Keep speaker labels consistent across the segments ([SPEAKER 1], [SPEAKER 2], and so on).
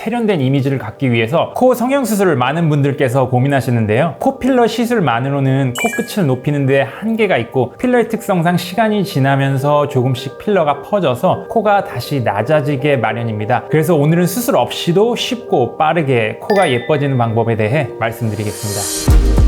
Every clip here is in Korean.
[SPEAKER 1] 세련된 이미지를 갖기 위해서 코 성형 수술을 많은 분들께서 고민하시는데요. 코 필러 시술만으로는 코끝을 높이는데 한계가 있고 필러의 특성상 시간이 지나면서 조금씩 필러가 퍼져서 코가 다시 낮아지게 마련입니다. 그래서 오늘은 수술 없이도 쉽고 빠르게 코가 예뻐지는 방법에 대해 말씀드리겠습니다.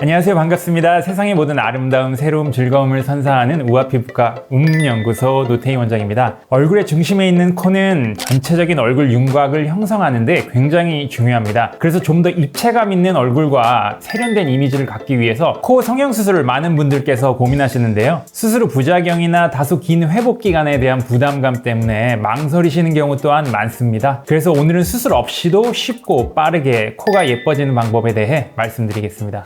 [SPEAKER 1] 안녕하세요. 반갑습니다. 세상의 모든 아름다움, 새로움, 즐거움을 선사하는 우아피부과 음연구소 노태희 원장입니다. 얼굴의 중심에 있는 코는 전체적인 얼굴 윤곽을 형성하는데 굉장히 중요합니다. 그래서 좀 더 입체감 있는 얼굴과 세련된 이미지를 갖기 위해서 코 성형 수술을 많은 분들께서 고민하시는데요. 수술 후 부작용이나 다소 긴 회복 기간에 대한 부담감 때문에 망설이시는 경우 또한 많습니다. 그래서 오늘은 수술 없이도 쉽고 빠르게 코가 예뻐지는 방법에 대해 말씀드리겠습니다.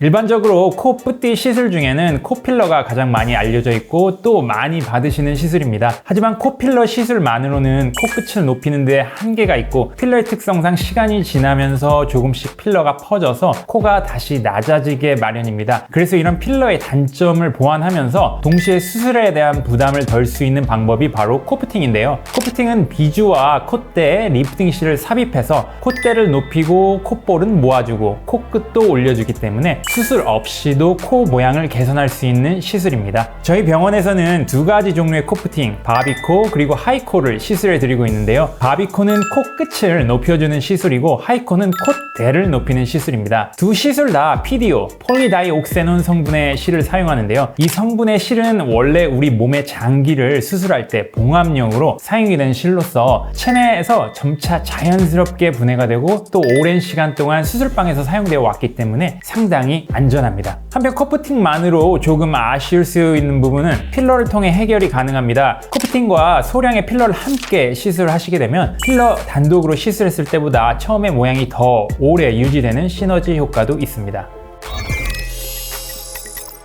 [SPEAKER 1] 일반적으로 코 뿌띠 시술 중에는 코필러가 가장 많이 알려져 있고 또 많이 받으시는 시술입니다. 하지만 코필러 시술만으로는 코끝을 높이는 데 한계가 있고 필러의 특성상 시간이 지나면서 조금씩 필러가 퍼져서 코가 다시 낮아지게 마련입니다. 그래서 이런 필러의 단점을 보완하면서 동시에 수술에 대한 부담을 덜 수 있는 방법이 바로 코프팅인데요. 코프팅은 비주와 콧대에 리프팅 실을 삽입해서 콧대를 높이고 콧볼은 모아주고 코끝도 올려주기 때문에 수술 없이도 코 모양을 개선할 수 있는 시술입니다. 저희 병원에서는 두 가지 종류의 코프팅, 바비코 그리고 하이코를 시술해 드리고 있는데요. 바비코는 코끝을 높여주는 시술이고 하이코는 콧대를 높이는 시술입니다. 두 시술 다 PDO, 폴리다이옥세논 성분의 실을 사용하는데요. 이 성분의 실은 원래 우리 몸의 장기를 수술할 때 봉합용으로 사용이 되는 실로서 체내에서 점차 자연스럽게 분해가 되고 또 오랜 시간 동안 수술방에서 사용되어 왔기 때문에 상당히 안전합니다. 한편 커프팅만으로 조금 아쉬울 수 있는 부분은 필러를 통해 해결이 가능합니다. 커프팅과 소량의 필러를 함께 시술하시게 되면 필러 단독으로 시술했을 때보다 처음의 모양이 더 오래 유지되는 시너지 효과도 있습니다.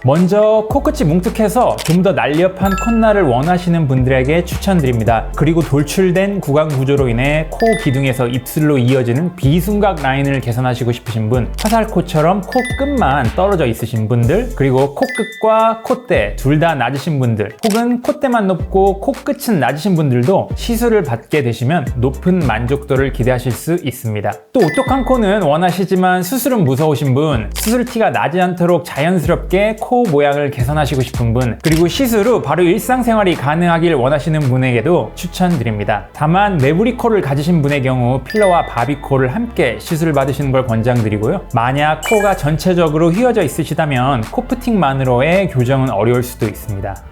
[SPEAKER 1] 먼저 코끝이 뭉툭해서 좀 더 날렵한 콧날을 원하시는 분들에게 추천드립니다. 그리고 돌출된 구강 구조로 인해 코 기둥에서 입술로 이어지는 비순각 라인을 개선하시고 싶으신 분, 화살코처럼 코 끝만 떨어져 있으신 분들, 그리고 코끝과 콧대 둘 다 낮으신 분들, 혹은 콧대만 높고 코끝은 낮으신 분들도 시술을 받게 되시면 높은 만족도를 기대하실 수 있습니다. 또 오똑한 코는 원하시지만 수술은 무서우신 분, 수술 티가 나지 않도록 자연스럽게 코 모양을 개선하시고 싶은 분 그리고 시술 후 바로 일상생활이 가능하길 원하시는 분에게도 추천드립니다. 다만 매부리 코를 가지신 분의 경우 필러와 바비코를 함께 시술을 받으시는 걸 권장드리고요. 만약 코가 전체적으로 휘어져 있으시다면 코프팅만으로의 교정은 어려울 수도 있습니다.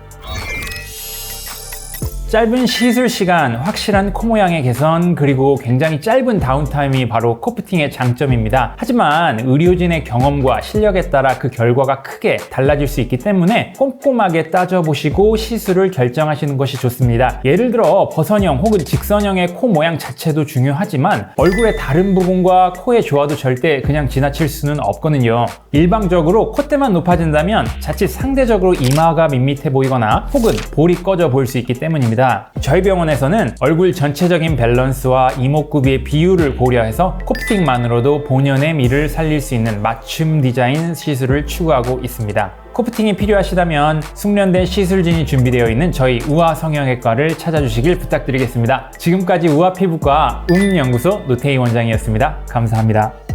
[SPEAKER 1] 짧은 시술 시간, 확실한 코 모양의 개선, 그리고 굉장히 짧은 다운타임이 바로 코프팅의 장점입니다. 하지만 의료진의 경험과 실력에 따라 그 결과가 크게 달라질 수 있기 때문에 꼼꼼하게 따져보시고 시술을 결정하시는 것이 좋습니다. 예를 들어 버선형 혹은 직선형의 코 모양 자체도 중요하지만 얼굴의 다른 부분과 코의 조화도 절대 그냥 지나칠 수는 없거든요. 일방적으로 콧대만 높아진다면 자칫 상대적으로 이마가 밋밋해 보이거나 혹은 볼이 꺼져 보일 수 있기 때문입니다. 있습니다. 저희 병원에서는 얼굴 전체적인 밸런스와 이목구비의 비율을 고려해서 코프팅만으로도 본연의 미를 살릴 수 있는 맞춤 디자인 시술을 추구하고 있습니다. 코프팅이 필요하시다면 숙련된 시술진이 준비되어 있는 저희 우아 성형외과를 찾아주시길 부탁드리겠습니다. 지금까지 우아 피부과 음연구소 노태희 원장이었습니다. 감사합니다.